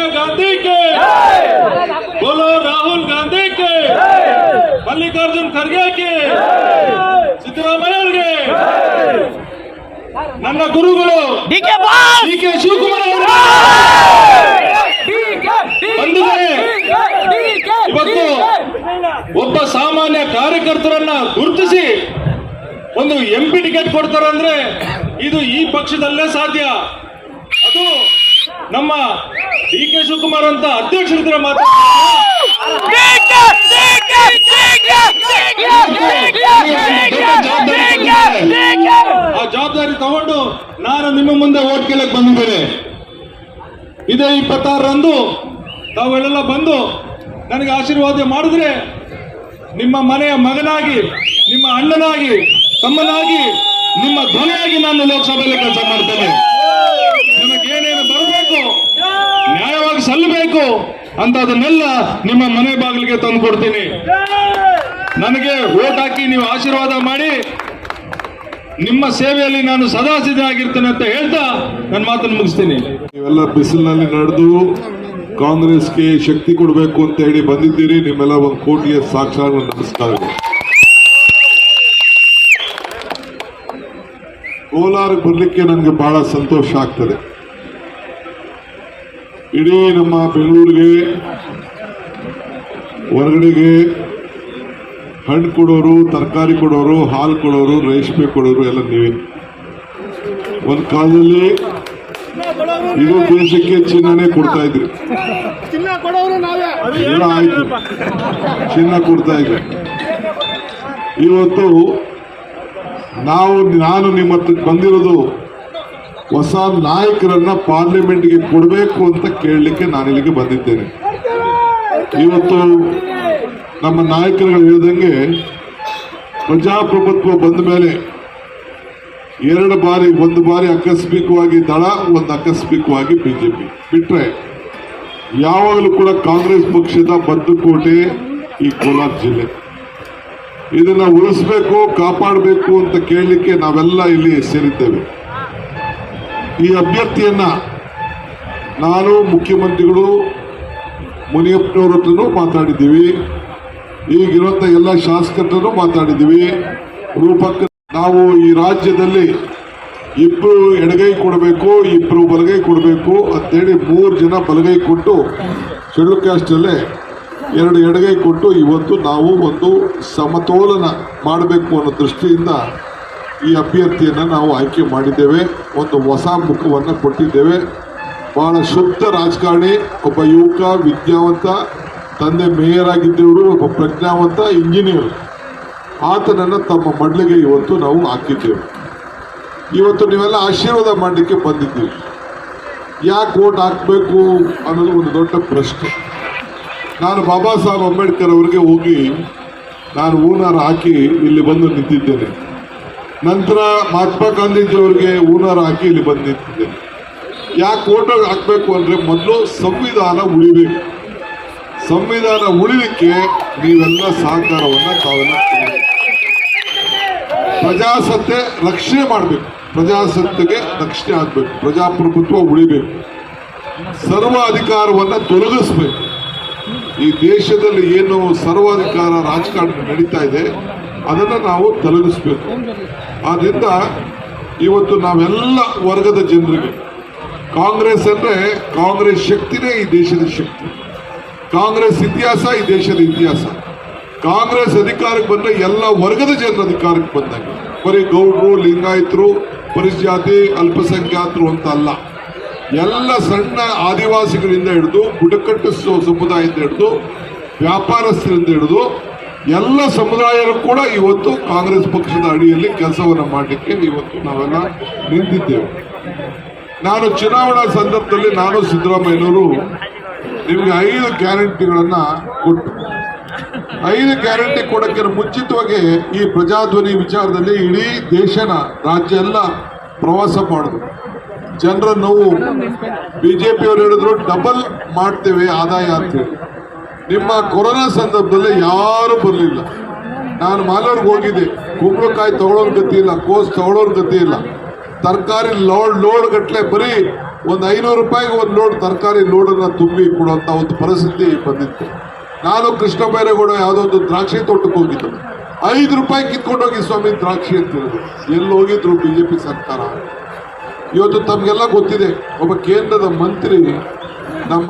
सोनिया गांधी के बोलो राहुल गांधी के मल्लिकार्जुन खड़गे के ಸಿದ್ದರಾಮಯ್ಯಗೆ ನನ್ನ ಗುರುಗಳು D K boss D K Shivakumar ಅವರು ಬಂಧುಗಳೇ, ಇವತ್ತು ಒಬ್ಬ ಸಾಮಾನ್ಯ ಕಾರ್ಯಕರ್ತರನ್ನ ಗುರುತಿಸಿ ಒಂದು ಎಂ ಪಿ ಟಿಕೆಟ್ ಕೊಡ್ತಾರಂದ್ರೆ ಇದು ಈ ಪಕ್ಷದಲ್ಲೇ ಸಾಧ್ಯ ಅದು ನಮ್ಮ ಡಿ ಕೆ ಶಿವಕುಮಾರ್ ಅಂತ ಅಧ್ಯಕ್ಷರಿದ್ರೆ ಮಾತ್ರ ಆ ಜವಾಬ್ದಾರಿ ತಗೊಂಡು ನಾನು ನಿಮ್ಮ ಮುಂದೆ ಓಟ್ ಕೇಳಕ್ ಬಂದಿದ್ದೇನೆ. ಇದೇ ಇಪ್ಪತ್ತಾರರಂದು ತಾವೆಲ್ಲ ಬಂದು ನನಗೆ ಆಶೀರ್ವಾದ ಮಾಡಿದ್ರೆ ನಿಮ್ಮ ಮನೆಯ ಮಗನಾಗಿ, ನಿಮ್ಮ ಅಣ್ಣನಾಗಿ, ತಮ್ಮನಾಗಿ, ನಿಮ್ಮ ಧ್ವನಿಯಾಗಿ ನಾನು ಲೋಕಸಭೆಯಲ್ಲಿ ಕೆಲಸ ಮಾಡ್ತೇನೆ. ಸಲ್ಲಬೇಕು ಅಂತ ಅದನ್ನೆಲ್ಲ ನಿಮ್ಮ ಮನೆ ಬಾಗಿಲಿಗೆ ತಂದು ಕೊಡ್ತೀನಿ. ನನಗೆ ಓಟ್ ಹಾಕಿ ನೀವು ಆಶೀರ್ವಾದ ಮಾಡಿ ನಿಮ್ಮ ಸೇವೆಯಲ್ಲಿ ನಾನು ಸದಾ ಸಿದ್ಧನಾಗಿರ್ತೇನೆ ಅಂತ ಹೇಳ್ತಾ ನನ್ನ ಮಾತನ್ನು ಮುಗಿಸ್ತೀನಿ. ನೀವೆಲ್ಲ ಬಿಸಿಲಿನಲ್ಲಿ ನಡೆದು ಕಾಂಗ್ರೆಸ್ಗೆ ಶಕ್ತಿ ಕೊಡಬೇಕು ಅಂತ ಹೇಳಿ ಬಂದಿದ್ದೀರಿ. ನಿಮ್ಮೆಲ್ಲ ಒಂದು ಕೋಟಿಯ ಸಾಕ್ಷಾತ್ ನಮಸ್ಕಾರಗಳು ಕೋಲಾರಕ್ಕೆ ಬರಲಿಕ್ಕೆ ನನಗೆ ಬಹಳ ಸಂತೋಷ ಆಗ್ತದೆ. ಇಡೀ ನಮ್ಮ ಬೆಂಗಳೂರಿಗೆ ಹೊರಗಡೆಗೆ ಹಣ್ಣು ಕೊಡೋರು ತರಕಾರಿ ಕೊಡೋರು ಹಾಲು ಕೊಡೋರು ರೇಷ್ಮೆ ಕೊಡೋರು ಎಲ್ಲ ನೀವೆ. ಒಂದು ಕಾಲದಲ್ಲಿ ಇದು ದೇಶಕ್ಕೆ ಚಿನ್ನನೇ ಕೊಡ್ತಾ ಇದ್ರಿ. ಎಲ್ಲ ಆಯ್ತು. ಚಿನ್ನ ಕೊಡ್ತಾ ಇದ್ರಿ. ಇವತ್ತು ನಾವು ನಾನು ನಿಮ್ಮ ಹತ್ರ ಬಂದಿರೋದು ಹೊಸ ನಾಯಕರನ್ನ ಪಾರ್ಲಿಮೆಂಟ್ಗೆ ಕೊಡಬೇಕು ಅಂತ ಕೇಳಲಿಕ್ಕೆ ನಾನು ಇಲ್ಲಿಗೆ ಬಂದಿದ್ದೇನೆ. ಇವತ್ತು ನಮ್ಮ ನಾಯಕರುಗಳು ಹೇಳಿದಂಗೆ ಪ್ರಜಾಪ್ರಭುತ್ವ ಬಂದ ಮೇಲೆ ಎರಡು ಬಾರಿ, ಒಂದು ಬಾರಿ ಆಕಸ್ಮಿಕವಾಗಿ ದಳ, ಒಂದು ಆಕಸ್ಮಿಕವಾಗಿ ಬಿಜೆಪಿ. ಬಿಟ್ಟರೆ ಯಾವಾಗಲೂ ಕೂಡ ಕಾಂಗ್ರೆಸ್ ಪಕ್ಷದ ಬದ್ದುಕೋಟೆ ಈ ಕೋಲಾರ ಜಿಲ್ಲೆ. ಇದನ್ನ ಉಳಿಸ್ಬೇಕು, ಕಾಪಾಡಬೇಕು ಅಂತ ಕೇಳಲಿಕ್ಕೆ ನಾವೆಲ್ಲ ಇಲ್ಲಿ ಸೇರಿದ್ದೇವೆ. ಈ ಅಭ್ಯರ್ಥಿಯನ್ನು ನಾನು, ಮುಖ್ಯಮಂತ್ರಿಗಳು, ಮುನಿಯಪ್ಪನವ್ರ ಹತ್ರನೂ ಮಾತಾಡಿದ್ದೀವಿ. ಈಗಿರುವಂತ ಎಲ್ಲ ಶಾಸಕರನ್ನು ಮಾತಾಡಿದ್ದೀವಿ. ರೂಪಕ, ನಾವು ಈ ರಾಜ್ಯದಲ್ಲಿ ಇಬ್ಬರು ಎಡಗೈ ಕೊಡಬೇಕು ಇಬ್ಬರು ಬಲಗೈ ಕೊಡಬೇಕು ಅಂತೇಳಿ ಮೂರು ಜನ ಬಲಗೈ ಕೊಟ್ಟು ಶೆಡ್ಯೂಲ್ ಕ್ಯಾಸ್ಟಲ್ಲೇ ಎರಡು ಎಡಗೈ ಕೊಟ್ಟು ಇವತ್ತು ನಾವು ಒಂದು ಸಮತೋಲನ ಮಾಡಬೇಕು ಅನ್ನೋ ದೃಷ್ಟಿಯಿಂದ ಈ ಅಭ್ಯರ್ಥಿಯನ್ನು ನಾವು ಆಯ್ಕೆ ಮಾಡಿದ್ದೇವೆ. ಒಂದು ಹೊಸ ಮುಖವನ್ನು ಕೊಟ್ಟಿದ್ದೇವೆ. ಬಹಳ ಶುದ್ಧ ರಾಜಕಾರಣಿ, ಒಬ್ಬ ಯುವಕ, ವಿದ್ಯಾವಂತ, ತಂದೆ ಮೇಯರ್ ಆಗಿದ್ದವರು, ಒಬ್ಬ ಪ್ರಜ್ಞಾವಂತ ಇಂಜಿನಿಯರ್. ಆತನನ್ನು ತಮ್ಮ ಮಡ್ಲಿಗೆ ಇವತ್ತು ನಾವು ಹಾಕಿದ್ದೇವೆ. ಇವತ್ತು ನೀವೆಲ್ಲ ಆಶೀರ್ವಾದ ಮಾಡಲಿಕ್ಕೆ ಬಂದಿದ್ದೀವಿ ಯಾಕೆ ಓಟ್ ಹಾಕಬೇಕು ಅನ್ನೋದು ಒಂದು ದೊಡ್ಡ ಪ್ರಶ್ನೆ. ನಾನು ಬಾಬಾ ಸಾಹೇಬ್ ಅಂಬೇಡ್ಕರ್ ಅವರಿಗೆ ಹೋಗಿ ನಾನು ಹೂನಾರ ಹಾಕಿ ಇಲ್ಲಿ ಬಂದು ನಿಂತಿದ್ದೇನೆ. ನಂತರ ಮಹಾತ್ಮ ಗಾಂಧೀಜಿಯವ್ರಿಗೆ ಹೂನಾರ ಹಾಕಿ ಇಲ್ಲಿ ಬಂದು ನಿಂತಿದ್ದೇನೆ ಯಾಕೆ ಓಟ್ ಹಾಕಬೇಕು ಅಂದರೆ ಮೊದಲು ಸಂವಿಧಾನ ಉಳಿಬೇಕು. ಸಂವಿಧಾನ ಉಳಿಲಿಕ್ಕೆ ನೀವೆಲ್ಲ ಸಹಕಾರವನ್ನು ತಾವೆಲ್ಲ. ಪ್ರಜಾಸತ್ತೆ ರಕ್ಷಣೆ ಮಾಡಬೇಕು. ಪ್ರಜಾಸತ್ತೆಗೆ ರಕ್ಷಣೆ ಆಗಬೇಕು. ಪ್ರಜಾಪ್ರಭುತ್ವ ಉಳಿಬೇಕು. ಸರ್ವ ಅಧಿಕಾರವನ್ನು ತೊಲಗಿಸ್ಬೇಕು. ಈ ದೇಶದಲ್ಲಿ ಏನು ಸರ್ವಾಧಿಕಾರ ರಾಜಕಾರಣ ನಡೀತಾ ಇದೆ, ಅದನ್ನು ನಾವು ತೊಲಗಿಸ್ಬೇಕು. ಆದ್ರಿಂದ ಇವತ್ತು ನಾವೆಲ್ಲ ವರ್ಗದ ಜನರಿಗೆ ಕಾಂಗ್ರೆಸ್ ಅಂದ್ರೆ ಕಾಂಗ್ರೆಸ್ ಶಕ್ತಿನೇ ಈ ದೇಶದ ಶಕ್ತಿ. ಕಾಂಗ್ರೆಸ್ ಇತಿಹಾಸ ಈ ದೇಶದ ಇತಿಹಾಸ. ಕಾಂಗ್ರೆಸ್ ಅಧಿಕಾರಕ್ಕೆ ಬಂದ್ರೆ ಎಲ್ಲ ವರ್ಗದ ಜನರ ಅಧಿಕಾರಕ್ಕೆ ಬಂದಾಗ. ಬರೀ ಗೌಡರು, ಲಿಂಗಾಯತರು, ಪರಿಜಾತಿ, ಅಲ್ಪಸಂಖ್ಯಾತರು ಅಂತ ಅಲ್ಲ. ಎಲ್ಲ ಸಣ್ಣ ಆದಿವಾಸಿಗಳಿಂದ ಹಿಡಿದು ಬುಡಕಟ್ಟು ಸಮುದಾಯದಿಂದ ಹಿಡಿದು ವ್ಯಾಪಾರಸ್ಥರಿಂದ ಹಿಡಿದು ಎಲ್ಲ ಸಮುದಾಯರು ಕೂಡ ಇವತ್ತು ಕಾಂಗ್ರೆಸ್ ಪಕ್ಷದ ಅಡಿಯಲ್ಲಿ ಕೆಲಸವನ್ನು ಮಾಡಲಿಕ್ಕೆ ಇವತ್ತು ನಾವೆಲ್ಲ ನಿಂತಿದ್ದೇವೆ. ನಾನು ಚುನಾವಣಾ ಸಂದರ್ಭದಲ್ಲಿ ನಾನು ಸಿದ್ದರಾಮಯ್ಯನವರು ನಿಮಗೆ ಐದು ಗ್ಯಾರಂಟಿಗಳನ್ನ ಕೊಟ್ಟು, ಐದು ಗ್ಯಾರಂಟಿ ಕೊಡೋಕ್ಕೆ ಮುಂಚಿತವಾಗಿ ಈ ಪ್ರಜಾಧ್ವನಿ ವಿಚಾರದಲ್ಲಿ ಇಡೀ ದೇಶನ ರಾಜ್ಯ ಎಲ್ಲ ಪ್ರವಾಸ ಮಾಡಿದ್ರು. ಜನರ ನೋವು ಬಿಜೆಪಿ ಅವರು ಹೇಳಿದ್ರು, ಡಬಲ್ ಮಾಡ್ತೇವೆ ಆದಾಯ ಅಂತೇಳಿ ನಿಮ್ಮ ಕೊರೋನಾ ಸಂದರ್ಭದಲ್ಲಿ ಯಾರು ಬರಲಿಲ್ಲ. ನಾನು ಮಾಲೂರ್ಗೆ ಹೋಗಿದ್ದೆ. ಕುಂಬಳಕಾಯಿ ತಗೊಳ್ಳೋನ್ ಗತಿ ಇಲ್ಲ, ಕೋಸ್ ತಗೊಳ್ಳೋನ್ ಗತಿ ಇಲ್ಲ. ತರಕಾರಿ ಲೋಡ್ ಲೋಡ್ ಗಟ್ಟಲೆ ಬರೀ ಒಂದು ಐನೂರು ರೂಪಾಯಿಗೆ ಒಂದು ಲೋಡ್ ತರಕಾರಿ ಲೋಡನ್ನು ತುಂಬಿ ಕೊಡುವಂಥ ಒಂದು ಪರಿಸ್ಥಿತಿ ಬಂದಿತ್ತು. ನಾನು ಕೃಷ್ಣ ಬೈರೇಗೌಡ ಯಾವುದೋ ಒಂದು ದ್ರಾಕ್ಷಿ ತೋಟಕ್ಕೆ ಹೋಗಿದ್ದು. ಐದು ರೂಪಾಯಿ ಕಿತ್ಕೊಂಡೋಗಿ ಸ್ವಾಮಿ ದ್ರಾಕ್ಷಿ ಅಂತ ಎಲ್ಲಿ ಹೋಗಿದ್ರು ಬಿ ಜೆ ಪಿ ಸರ್ಕಾರ? ಇವತ್ತು ತಮಗೆಲ್ಲ ಗೊತ್ತಿದೆ, ಒಬ್ಬ ಕೇಂದ್ರದ ಮಂತ್ರಿ ನಮ್ಮ